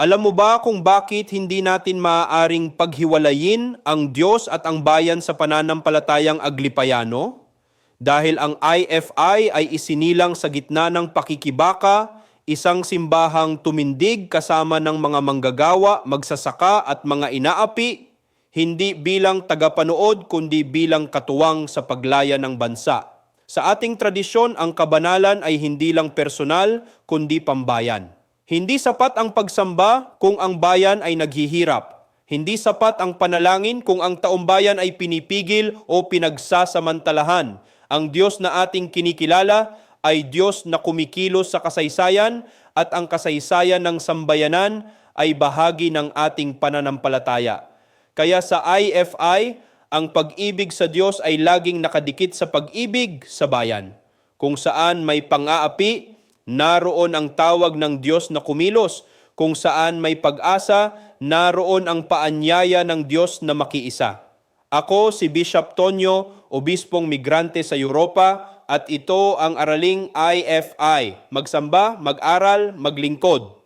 Alam mo ba kung bakit hindi natin maaaring paghiwalayin ang Diyos at ang bayan sa pananampalatayang Aglipayano? Dahil ang IFI ay isinilang sa gitna ng pakikibaka, isang simbahang tumindig kasama ng mga manggagawa, magsasaka at mga inaapi, hindi bilang tagapanood kundi bilang katuwang sa paglaya ng bansa. Sa ating tradisyon, ang kabanalan ay hindi lang personal kundi pambayan. Hindi sapat ang pagsamba kung ang bayan ay naghihirap. Hindi sapat ang panalangin kung ang taumbayan ay pinipigil o pinagsasamantalahan. Ang Diyos na ating kinikilala ay Diyos na kumikilos sa kasaysayan at ang kasaysayan ng sambayanan ay bahagi ng ating pananampalataya. Kaya sa IFI, ang pag-ibig sa Diyos ay laging nakadikit sa pag-ibig sa bayan. Kung saan may pang-aapi, naroon ang tawag ng Diyos na kumilos. Kung saan may pag-asa, naroon ang paanyaya ng Diyos na makiisa. Ako si Bishop Tonyo, obispong migrante sa Europa, at ito ang araling IFI. Magsamba, mag-aral, maglingkod.